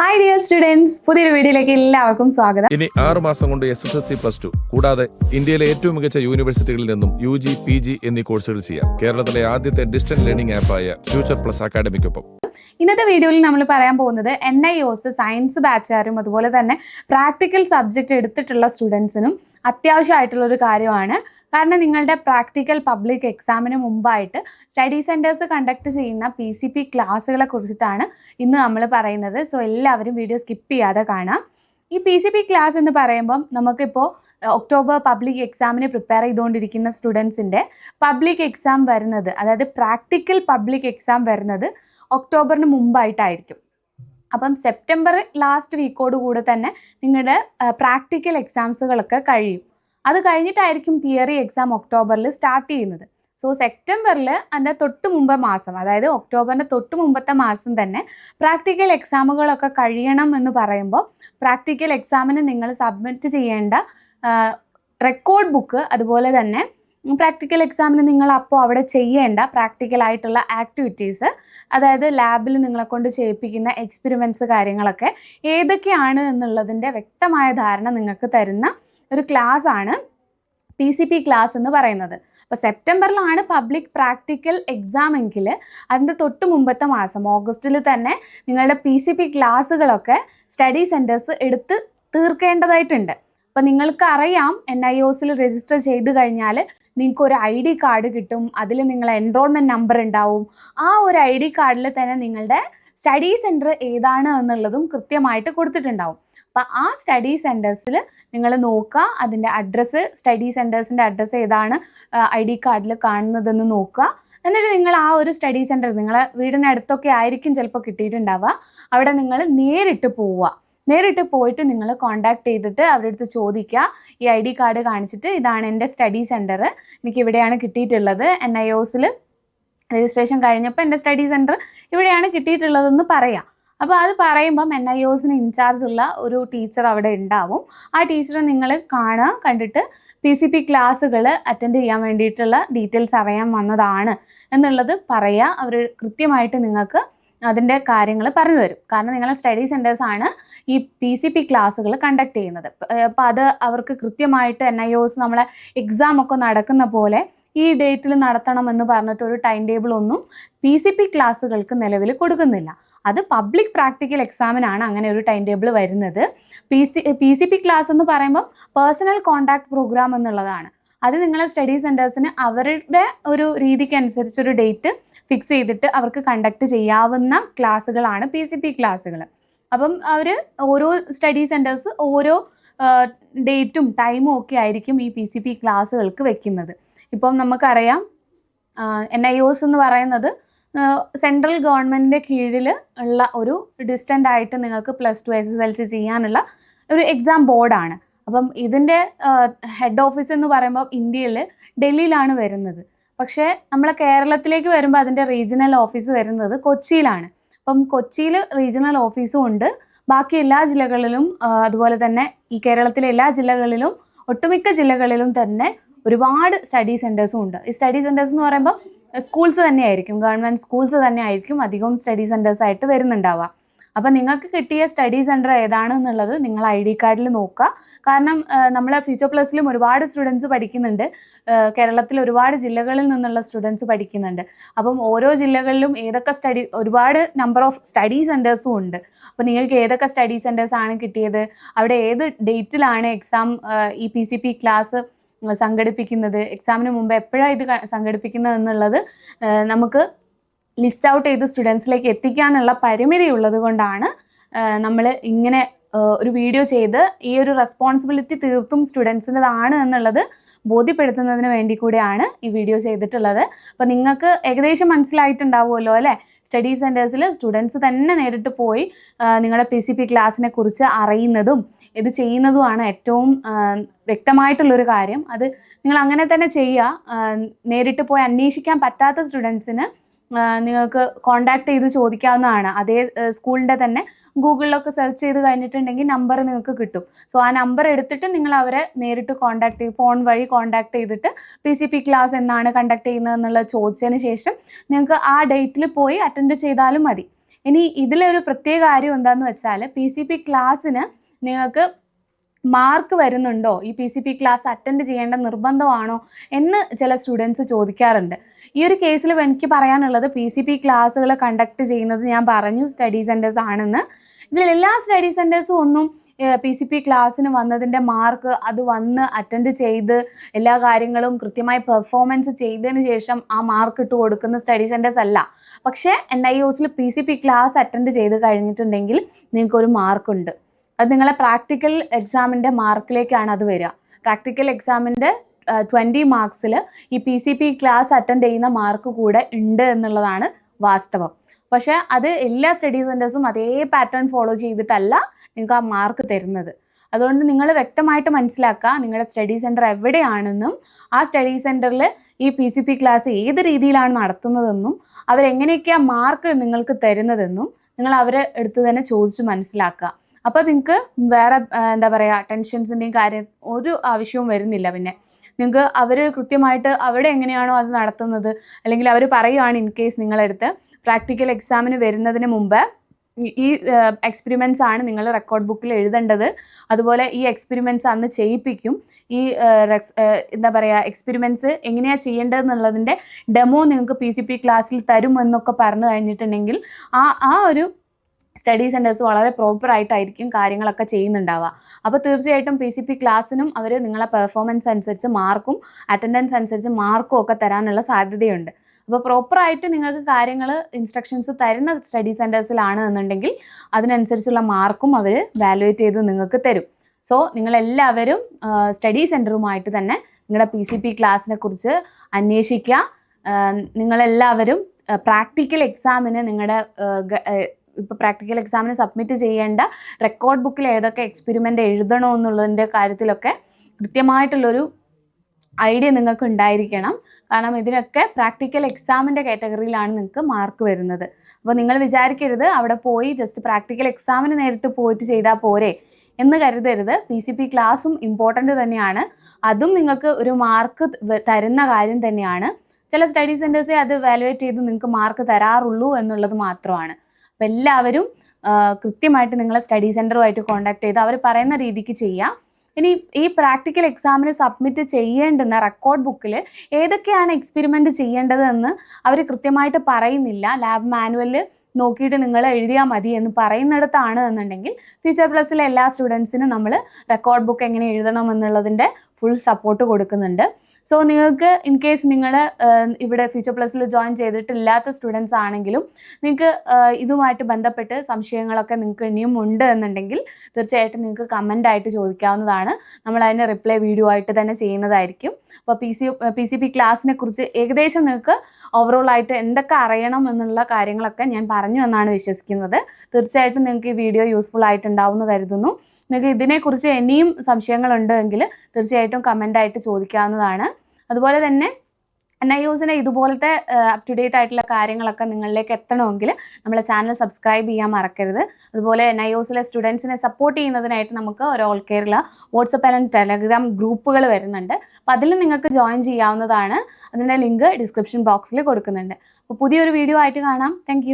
Hi dear students പുതിയൊരു വീഡിയോയിലേക്ക് എല്ലാവർക്കും സ്വാഗതം. ഇനി ആറ് മാസം കൊണ്ട് S S L C plus two കൂടാതെ ഇന്ത്യയിലെ ഏറ്റവും മികച്ച യൂണിവേഴ്സിറ്റികളിൽ നിന്നും യു ജി പി ജി എന്നീ കോഴ്സുകൾ ചെയ്യാം. കേരളത്തിലെ ആദ്യത്തെ ഡിസ്റ്റന്റ് ലേണിംഗ് ആപ്പായ ഫ്യൂച്ചർ പ്ലസ് അക്കാഡമിക്കൊപ്പം ഇന്നത്തെ വീഡിയോയിൽ നമ്മൾ പറയാൻ പോകുന്നത് N I O S science ബാച്ചുകാരും അതുപോലെ തന്നെ പ്രാക്ടിക്കൽ സബ്ജക്റ്റ് എടുത്തിട്ടുള്ള സ്റ്റുഡൻസിനും അത്യാവശ്യമായിട്ടുള്ള ഒരു കാര്യമാണ്. കാരണം നിങ്ങളുടെ പ്രാക്ടിക്കൽ പബ്ലിക് എക്സാമിന് മുമ്പായിട്ട് സ്റ്റഡി സെന്റേഴ്സ് കണ്ടക്ട് ചെയ്യുന്ന പി സി പി ക്ലാസ്സുകളെ കുറിച്ചിട്ടാണ് ഇന്ന് നമ്മൾ പറയുന്നത്. സോ എല്ലാവരും വീഡിയോ സ്കിപ്പ് ചെയ്യാതെ കാണാം. ഈ പി സി പി ക്ലാസ് എന്ന് പറയുമ്പം നമുക്കിപ്പോൾ ഒക്ടോബർ പബ്ലിക് എക്സാമിന് പ്രിപ്പയർ ചെയ്തുകൊണ്ടിരിക്കുന്ന സ്റ്റുഡൻസിന്റെ പബ്ലിക് എക്സാം വരുന്നത് അതായത് പ്രാക്ടിക്കൽ പബ്ലിക് എക്സാം വരുന്നത് ഒക്ടോബറിന് മുമ്പായിട്ടായിരിക്കും. അപ്പം സെപ്റ്റംബർ ലാസ്റ്റ് വീക്കോട് കൂടെ തന്നെ നിങ്ങളുടെ പ്രാക്ടിക്കൽ എക്സാംസുകളൊക്കെ കഴിയും. അത് കഴിഞ്ഞിട്ടായിരിക്കും തിയറി എക്സാം ഒക്ടോബറിൽ സ്റ്റാർട്ട് ചെയ്യുന്നത്. സോ സെപ്റ്റംബറിൽ അതിന്റെ തൊട്ട് മുമ്പ് മാസം അതായത് ഒക്ടോബറിന്റെ തൊട്ട് മുമ്പത്തെ മാസം തന്നെ പ്രാക്ടിക്കൽ എക്സാമുകളൊക്കെ കഴിയണം എന്ന് പറയുമ്പോൾ പ്രാക്ടിക്കൽ എക്സാമിന് നിങ്ങൾ സബ്മിറ്റ് ചെയ്യേണ്ട റെക്കോർഡ് ബുക്ക് അതുപോലെ തന്നെ പ്രാക്ടിക്കൽ എക്സാമിന് നിങ്ങൾ അപ്പോൾ അവിടെ ചെയ്യേണ്ട പ്രാക്ടിക്കൽ ആയിട്ടുള്ള ആക്ടിവിറ്റീസ് അതായത് ലാബിൽ നിങ്ങളെ കൊണ്ട് ചെയ്യിപ്പിക്കുന്ന എക്സ്പെരിമെന്റ്സ് കാര്യങ്ങളൊക്കെ ഏതൊക്കെയാണ് എന്നുള്ളതിന്റെ വ്യക്തമായ ധാരണ നിങ്ങൾക്ക് തരുന്ന ഒരു ക്ലാസ് ആണ് പി സി പി ക്ലാസ് എന്ന് പറയുന്നത്. അപ്പോൾ സെപ്റ്റംബറിലാണ് പബ്ലിക് പ്രാക്ടിക്കൽ എക്സാം എങ്കിൽ അതിന്റെ തൊട്ട് മുമ്പത്തെ മാസം ഓഗസ്റ്റിൽ തന്നെ നിങ്ങളുടെ പി സി പി ക്ലാസ്സുകളൊക്കെ സ്റ്റഡി സെന്റേഴ്സ് എടുത്ത് തീർക്കേണ്ടതായിട്ടുണ്ട്. അപ്പോൾ നിങ്ങൾക്ക് അറിയാം എൻ ഐ ഒസിൽ രജിസ്റ്റർ ചെയ്ത് കഴിഞ്ഞാൽ നിങ്ങൾക്ക് ഒരു ഐ ഡി കാർഡ് കിട്ടും അതിൽ നിങ്ങൾ എൻറോൾമെന്റ് നമ്പർ ഉണ്ടാവും. ആ ഒരു ഐ ഡി കാർഡിൽ തന്നെ നിങ്ങളുടെ സ്റ്റഡി സെന്റർ ഏതാണ് എന്നുള്ളതും കൃത്യമായിട്ട് കൊടുത്തിട്ടുണ്ടാവും. അപ്പം ആ സ്റ്റഡി സെന്റേഴ്സിൽ നിങ്ങൾ നോക്കുക അതിന്റെ അഡ്രസ്സ് സ്റ്റഡി സെന്റേഴ്സിന്റെ അഡ്രസ്സ് ഏതാണ് ഐ ഡി കാർഡിൽ കാണുന്നതെന്ന് നോക്കുക. എന്നിട്ട് നിങ്ങൾ ആ ഒരു സ്റ്റഡി സെന്റർ നിങ്ങളെ വീടിനടുത്തൊക്കെ ആയിരിക്കും ചിലപ്പോൾ കിട്ടിയിട്ടുണ്ടാവുക. അവിടെ നിങ്ങൾ നേരിട്ട് പോവുക. നേരിട്ട് പോയിട്ട് നിങ്ങൾ കോണ്ടാക്ട് ചെയ്തിട്ട് അവരുടെ അടുത്ത് ചോദിക്കുക ഈ ഐ ഡി കാർഡ് കാണിച്ചിട്ട് ഇതാണ് എന്റെ സ്റ്റഡി സെന്റർ എനിക്ക് ഇവിടെയാണ് കിട്ടിയിട്ടുള്ളത്. എൻ ഐ ഒസിൽ രജിസ്ട്രേഷൻ കഴിഞ്ഞപ്പോൾ എന്റെ സ്റ്റഡി സെന്റർ ഇവിടെയാണ് കിട്ടിയിട്ടുള്ളതെന്ന് പറയാം. അപ്പോൾ അത് പറയുമ്പം എൻ ഐ ഒസിന് ഇൻചാർജ് ഉള്ള ഒരു ടീച്ചർ അവിടെ ഉണ്ടാവും. ആ ടീച്ചറെ നിങ്ങൾ കാണുക കണ്ടിട്ട് പി സി പി ക്ലാസ്സുകൾ അറ്റൻഡ് ചെയ്യാൻ വേണ്ടിയിട്ടുള്ള ഡീറ്റെയിൽസ് അറിയാൻ വന്നതാണ് എന്നുള്ളത് പറയുക അവർ കൃത്യമായിട്ട് നിങ്ങൾക്ക് അതിന്റെ കാര്യങ്ങൾ പറഞ്ഞു തരും. കാരണം നിങ്ങളെ സ്റ്റഡി സെന്റേഴ്സ് ആണ് ഈ പി സി പി ക്ലാസ്സുകൾ കണ്ടക്ട് ചെയ്യുന്നത്. അപ്പോൾ അത് അവർക്ക് കൃത്യമായിട്ട് എൻ ഐ ഒസ് നമ്മളെ എക്സാം ഒക്കെ നടക്കുന്ന പോലെ ഈ ഡേറ്റിൽ നടത്തണമെന്ന് പറഞ്ഞിട്ട് ഒരു ടൈം ടേബിൾ ഒന്നും പി സി പി ക്ലാസ്സുകൾക്ക് നിലവിൽ കൊടുക്കുന്നില്ല. അത് പബ്ലിക് പ്രാക്ടിക്കൽ എക്സാമിനാണ് അങ്ങനെ ഒരു ടൈം ടേബിൾ വരുന്നത്. P C P C P class എന്ന് പറയുമ്പോൾ പേഴ്സണൽ കോണ്ടാക്ട് പ്രോഗ്രാം എന്നുള്ളതാണ്. അത് നിങ്ങളെ സ്റ്റഡി സെന്റേഴ്സിന് അവരുടെ ഒരു രീതിക്ക് അനുസരിച്ചൊരു ഡേറ്റ് ഫിക്സ് ചെയ്തിട്ട് അവർക്ക് കണ്ടക്ട് ചെയ്യാവുന്ന ക്ലാസ്സുകളാണ് പി സി പി ക്ലാസ്സുകൾ അപ്പം അവർ ഓരോ സ്റ്റഡി സെന്റേഴ്സ് ഓരോ ഡേറ്റും ടൈമും ഒക്കെ ആയിരിക്കും ഈ പി സി പി ക്ലാസ്സുകൾക്ക് വെക്കുന്നത്. ഇപ്പം നമുക്കറിയാം എൻ ഐ ഒസ് എന്ന് പറയുന്നത് സെൻട്രൽ ഗവൺമെന്റിന്റെ കീഴിൽ ഉള്ള ഒരു ഡിസ്റ്റന്റ് ആയിട്ട് നിങ്ങൾക്ക് plus two S S L C ചെയ്യാനുള്ള ഒരു എക്സാം ബോർഡാണ് അപ്പം ഇതിന്റെ ഹെഡ് ഓഫീസ് എന്ന് പറയുമ്പോൾ ഇന്ത്യയിൽ ഡൽഹിയിലാണ് വരുന്നത്. പക്ഷേ നമ്മളെ കേരളത്തിലേക്ക് വരുമ്പോൾ അതിന്റെ റീജിയണൽ ഓഫീസ് വരുന്നത് കൊച്ചിയിലാണ്. അപ്പം കൊച്ചിയിൽ റീജിയണൽ ഓഫീസും ഉണ്ട്. ബാക്കി എല്ലാ ജില്ലകളിലും അതുപോലെ തന്നെ ഈ കേരളത്തിലെ എല്ലാ ജില്ലകളിലും ഒട്ടുമിക്ക ജില്ലകളിലും തന്നെ ഒരുപാട് സ്റ്റഡി സെന്റേഴ്സും ഉണ്ട്. ഈ സ്റ്റഡി സെന്റേഴ്സ് എന്ന് പറയുമ്പോൾ സ്കൂൾസ് തന്നെയായിരിക്കും. ഗവൺമെന്റ് സ്കൂൾസ് തന്നെ ആയിരിക്കും അധികവും സ്റ്റഡി സെന്റേഴ്സ് ആയിട്ട് വരുന്നുണ്ടാവുക. അപ്പം നിങ്ങൾക്ക് കിട്ടിയ സ്റ്റഡി സെന്റർ ഏതാണെന്നുള്ളത് നിങ്ങൾ ഐ ഡി കാർഡിൽ നോക്കുക. കാരണം നമ്മളെ ഫ്യൂച്ചർ പ്ലസിലും ഒരുപാട് സ്റ്റുഡൻസ് പഠിക്കുന്നുണ്ട്. കേരളത്തിൽ ഒരുപാട് ജില്ലകളിൽ നിന്നുള്ള സ്റ്റുഡൻസ് പഠിക്കുന്നുണ്ട്. അപ്പം ഓരോ ജില്ലകളിലും ഏതൊക്കെ സ്റ്റഡി ഒരുപാട് നമ്പർ ഓഫ് സ്റ്റഡി സെന്റേഴ്സും ഉണ്ട്. അപ്പോൾ നിങ്ങൾക്ക് ഏതൊക്കെ സ്റ്റഡി സെന്റേഴ്സ് ആണ് കിട്ടിയത്? അവിടെ ഏത് ഡേറ്റിലാണ് എക്സാം ഈ പി സി പി ക്ലാസ് സംഘടിപ്പിക്കുന്നത്? എക്സാമിന് മുമ്പ് എപ്പോഴാണ് ഇത് സംഘടിപ്പിക്കുന്നത് എന്നുള്ളത് നമുക്ക് ലിസ്റ്റ് ഔട്ട് ചെയ്ത് സ്റ്റുഡൻസിലേക്ക് എത്തിക്കാനുള്ള പരിമിതി ഉള്ളത് കൊണ്ടാണ് നമ്മൾ ഇങ്ങനെ ഒരു വീഡിയോ ചെയ്ത് ഈ ഒരു റെസ്പോൺസിബിലിറ്റി തീർത്തും സ്റ്റുഡൻസിന്റെതാണ് എന്നുള്ളത് ബോധ്യപ്പെടുത്തുന്നതിന് വേണ്ടി കൂടെയാണ് ഈ വീഡിയോ ചെയ്തിട്ടുള്ളത്. അപ്പോൾ നിങ്ങൾക്ക് ഏകദേശം മനസ്സിലായിട്ടുണ്ടാവുമല്ലോ അല്ലേ? സ്റ്റഡി സെന്റേഴ്സിൽ സ്റ്റുഡൻസ് തന്നെ നേരിട്ട് പോയി നിങ്ങളുടെ പി സി പി ക്ലാസ്സിനെ കുറിച്ച് അറിയുന്നതും ഇത് ചെയ്യുന്നതുമാണ് ഏറ്റവും വ്യക്തമായിട്ടുള്ളൊരു കാര്യം. അത് നിങ്ങൾ അങ്ങനെ തന്നെ ചെയ്യുക നേരിട്ട് പോയി അന്വേഷിക്കാൻ പറ്റാത്ത സ്റ്റുഡൻസിന് നിങ്ങൾക്ക് കോണ്ടാക്ട് ചെയ്ത് ചോദിക്കാവുന്നതാണ്. അതേ സ്കൂളിന്റെ തന്നെ ഗൂഗിളിലൊക്കെ സെർച്ച് ചെയ്ത് കഴിഞ്ഞിട്ടുണ്ടെങ്കിൽ നമ്പർ നിങ്ങൾക്ക് കിട്ടും. സോ ആ നമ്പർ എടുത്തിട്ട് നിങ്ങൾ അവരെ നേരിട്ട് കോണ്ടാക്ട് ചെയ്ത് ഫോൺ വഴി കോണ്ടാക്ട് ചെയ്തിട്ട് പി സി പി ക്ലാസ് എന്നാണ് കണ്ടക്ട് ചെയ്യുന്നത് എന്നുള്ളത് ചോദിച്ചതിന് ശേഷം നിങ്ങൾക്ക് ആ ഡേറ്റിൽ പോയി അറ്റൻഡ് ചെയ്താലും മതി. ഇനി ഇതിലൊരു പ്രത്യേക കാര്യം എന്താണെന്ന് വെച്ചാൽ പി സി പി ക്ലാസ്സിന് നിങ്ങൾക്ക് മാർക്ക് വരുന്നുണ്ടോ? ഈ P C P class attend ചെയ്യേണ്ട നിർബന്ധമാണോ എന്ന് ചില സ്റ്റുഡൻസ് ചോദിക്കാറുണ്ട്. ഈ ഒരു കേസിൽ എനിക്ക് പറയാനുള്ളത് പി സി പി ക്ലാസ്സുകൾ കണ്ടക്ട് ചെയ്യുന്നത് ഞാൻ പറഞ്ഞു സ്റ്റഡി സെന്റേഴ്സ് ആണെന്ന്. ഇതിൽ എല്ലാ സ്റ്റഡി സെന്റേഴ്സും ഒന്നും പി സി പി ക്ലാസ്സിന് വന്നതിന്റെ മാർക്ക് അത് വന്ന് അറ്റൻഡ് ചെയ്ത് എല്ലാ കാര്യങ്ങളും കൃത്യമായി പെർഫോമൻസ് ചെയ്തതിന് ശേഷം ആ മാർക്ക് ഇട്ട് കൊടുക്കുന്ന സ്റ്റഡി സെന്റേഴ്സ് അല്ല. പക്ഷേ N I Ozil P C P class attend ചെയ്ത് കഴിഞ്ഞിട്ടുണ്ടെങ്കിൽ നിങ്ങൾക്കൊരു മാർക്കുണ്ട് അത് നിങ്ങളെ പ്രാക്ടിക്കൽ എക്സാമിന്റെ മാർക്കിലേക്കാണ് അത് വരിക. പ്രാക്ടിക്കൽ എക്സാമിന്റെ ട്വന്റി മാർക്സിൽ ഈ P C P class attend ചെയ്യുന്ന മാർക്ക് കൂടെ ഉണ്ട് എന്നുള്ളതാണ് വാസ്തവം. പക്ഷേ അത് എല്ലാ സ്റ്റഡി സെന്റേഴ്സും അതേ പാറ്റേൺ ഫോളോ ചെയ്തിട്ടല്ല നിങ്ങൾക്ക് ആ മാർക്ക് തരുന്നത്. അതുകൊണ്ട് നിങ്ങൾ വ്യക്തമായിട്ട് മനസ്സിലാക്കുക നിങ്ങളുടെ സ്റ്റഡി സെന്റർ എവിടെയാണെന്നും ആ സ്റ്റഡി സെന്ററിൽ ഈ പി സി പി ക്ലാസ് ഏത് രീതിയിലാണ് നടത്തുന്നതെന്നും അവരെങ്ങനെയൊക്കെയാണ് മാർക്ക് നിങ്ങൾക്ക് തരുന്നതെന്നും നിങ്ങൾ അവരെ അടുത്ത് തന്നെ ചോദിച്ച് മനസ്സിലാക്കുക. അപ്പോൾ നിങ്ങൾക്ക് വേറെ എന്താ പറയുക ടെൻഷൻസിന്റെയും കാര്യം ഒരു ആവശ്യവും വരുന്നില്ല പിന്നെ. നിങ്ങൾക്ക് അവർ കൃത്യമായിട്ട് അവിടെ എങ്ങനെയാണോ അത് നടത്തുന്നത്? അല്ലെങ്കിൽ അവർ പറയുകയാണ് ഇൻ കേസ് നിങ്ങളെടുത്ത് പ്രാക്ടിക്കൽ എക്സാമിന് വരുന്നതിന് മുമ്പ് ഈ- എക്സ്പെരിമെൻസ് ആണ് നിങ്ങൾ റെക്കോർഡ് ബുക്കിൽ എഴുതേണ്ടത്. അതുപോലെ ഈ എക്സ്പെരിമെന്റ്സ് അന്ന് ചെയ്യിപ്പിക്കും. ഈ എന്താ പറയുക എക്സ്പെരിമെന്റ്സ് എങ്ങനെയാണ് ചെയ്യേണ്ടതെന്നുള്ളതിന്റെ ഡെമോ നിങ്ങൾക്ക് പി സി പി ക്ലാസ്സിൽ തരുമെന്നൊക്കെ പറഞ്ഞു കഴിഞ്ഞിട്ടുണ്ടെങ്കിൽ ആ ആ ഒരു സ്റ്റഡി സെന്റേഴ്സ് വളരെ പ്രോപ്പർ ആയിട്ടായിരിക്കും കാര്യങ്ങളൊക്കെ ചെയ്യുന്നുണ്ടാവുക. അപ്പോൾ തീർച്ചയായിട്ടും പി സി പി ക്ലാസ്സിനും അവർ നിങ്ങളെ പെർഫോമൻസ് അനുസരിച്ച് മാർക്കും അറ്റൻഡൻസ് അനുസരിച്ച് മാർക്കും ഒക്കെ തരാനുള്ള സാധ്യതയുണ്ട്. അപ്പോൾ പ്രോപ്പറായിട്ട് നിങ്ങൾക്ക് കാര്യങ്ങൾ ഇൻസ്ട്രക്ഷൻസ് തരുന്ന സ്റ്റഡി സെന്റേഴ്സിലാണ് എന്നുണ്ടെങ്കിൽ അതിനനുസരിച്ചുള്ള മാർക്കും അവർ വാലുവേറ്റ് ചെയ്ത് നിങ്ങൾക്ക് തരും. സോ നിങ്ങളെല്ലാവരും സ്റ്റഡി സെന്ററുമായിട്ട് തന്നെ നിങ്ങളുടെ പി സി പി ക്ലാസ്സിനെ കുറിച്ച് അന്വേഷിക്കുക. നിങ്ങളെല്ലാവരും പ്രാക്ടിക്കൽ എക്സാമിന് നിങ്ങളുടെ ഇപ്പോൾ പ്രാക്ടിക്കൽ എക്സാമിന് സബ്മിറ്റ് ചെയ്യേണ്ട റെക്കോർഡ് ബുക്കിൽ ഏതൊക്കെ എക്സ്പെരിമെന്റ് എഴുതണോ എന്നുള്ളതിന്റെ കാര്യത്തിലൊക്കെ കൃത്യമായിട്ടുള്ളൊരു ഐഡിയ നിങ്ങൾക്ക് ഉണ്ടായിരിക്കണം. കാരണം ഇതിനൊക്കെ പ്രാക്ടിക്കൽ എക്സാമിന്റെ കാറ്റഗറിയിലാണ് നിങ്ങൾക്ക് മാർക്ക് വരുന്നത്. അപ്പോൾ നിങ്ങൾ വിചാരിക്കരുത് അവിടെ പോയി ജസ്റ്റ് പ്രാക്ടിക്കൽ എക്സാമിന് നേരിട്ട് പോയിട്ട് ചെയ്താൽ പോരെ എന്ന് കരുതരുത്. പി സി പി ക്ലാസ്സും ഇമ്പോർട്ടന്റ് തന്നെയാണ്. അതും നിങ്ങൾക്ക് ഒരു മാർക്ക് തരുന്ന കാര്യം തന്നെയാണ്. ചില സ്റ്റഡി സെന്റേഴ്സേ അത് വാലുവേറ്റ് ചെയ്ത് നിങ്ങൾക്ക് മാർക്ക് തരാറുള്ളൂ എന്നുള്ളത് മാത്രമാണ്. അപ്പോൾ എല്ലാവരും കൃത്യമായിട്ട് നിങ്ങളെ സ്റ്റഡി സെന്ററുമായിട്ട് കോൺടാക്ട് ചെയ്ത് അവർ പറയുന്ന രീതിക്ക് ചെയ്യാം. ഇനി ഈ പ്രാക്ടിക്കൽ എക്സാമിന് സബ്മിറ്റ് ചെയ്യേണ്ടുന്ന റെക്കോർഡ് ബുക്കിൽ ഏതൊക്കെയാണ് എക്സ്പെരിമെന്റ് ചെയ്യേണ്ടതെന്ന് അവർ കൃത്യമായിട്ട് പറയുന്നില്ല. ലാബ് മാനുവലിൽ നോക്കിയിട്ട് നിങ്ങൾ എഴുതിയാൽ മതി എന്ന് പറയുന്നിടത്താണ് എന്നുണ്ടെങ്കിൽ ഫ്യൂച്ചർ പ്ലസ്സിലെ എല്ലാ സ്റ്റുഡൻസിനും നമ്മൾ റെക്കോർഡ് ബുക്ക് എങ്ങനെ എഴുതണം എന്നുള്ളതിന്റെ ഫുൾ സപ്പോർട്ട് കൊടുക്കുന്നുണ്ട്. സോ നിങ്ങൾക്ക് ഇൻ കേസ് നിങ്ങൾ ഇവിടെ ഫ്യൂച്ചർ പ്ലസ്സിൽ ജോയിൻ ചെയ്തിട്ടില്ലാത്ത സ്റ്റുഡൻസ് ആണെങ്കിലും നിങ്ങൾക്ക് ഇതുമായിട്ട് ബന്ധപ്പെട്ട് സംശയങ്ങളൊക്കെ നിങ്ങൾക്ക് ഇനിയും ഉണ്ട് എന്നുണ്ടെങ്കിൽ തീർച്ചയായിട്ടും നിങ്ങൾക്ക് കമന്റ് ആയിട്ട് ചോദിക്കാവുന്നതാണ്. നമ്മൾ അതിന് റിപ്ലൈ വീഡിയോ ആയിട്ട് തന്നെ ചെയ്യുന്നതായിരിക്കും. അപ്പോൾ P C P C P ക്ലാസ്സിനെ കുറിച്ച് ഏകദേശം നിങ്ങൾക്ക് ഓവറോൾ ആയിട്ട് എന്തൊക്കെ അറിയണം എന്നുള്ള കാര്യങ്ങളൊക്കെ ഞാൻ പറഞ്ഞു എന്നാണ് വിശ്വസിക്കുന്നത്. തീർച്ചയായിട്ടും നിങ്ങൾക്ക് ഈ വീഡിയോ യൂസ്ഫുൾ ആയിട്ടുണ്ടാവും എന്ന് കരുതുന്നു. നിങ്ങൾക്ക് ഇതിനെക്കുറിച്ച് ഇനിയും സംശയങ്ങളുണ്ടെങ്കിൽ തീർച്ചയായിട്ടും കമന്റായിട്ട് ചോദിക്കാവുന്നതാണ്. അതുപോലെ തന്നെ എൻ ഐ ഇതുപോലത്തെ അപ് ടു ഡേറ്റ് ആയിട്ടുള്ള കാര്യങ്ങളൊക്കെ നിങ്ങളിലേക്ക് എത്തണമെങ്കിൽ നമ്മളെ ചാനൽ സബ്സ്ക്രൈബ് ചെയ്യാൻ മറക്കരുത്. അതുപോലെ എൻ ഐ ഒസിലെ സ്റ്റുഡൻസിനെ സപ്പോർട്ട് ചെയ്യുന്നതിനായിട്ട് നമുക്ക് ഒരു all Kerala WhatsApp and Telegram ഗ്രൂപ്പുകൾ വരുന്നുണ്ട്. അപ്പോൾ അതിൽ നിങ്ങൾക്ക് ജോയിൻ ചെയ്യാവുന്നതാണ്. അതിന്റെ ലിങ്ക് ഡിസ്ക്രിപ്ഷൻ ബോക്സിൽ കൊടുക്കുന്നുണ്ട്. അപ്പോൾ പുതിയൊരു വീഡിയോ ആയിട്ട് കാണാം. താങ്ക്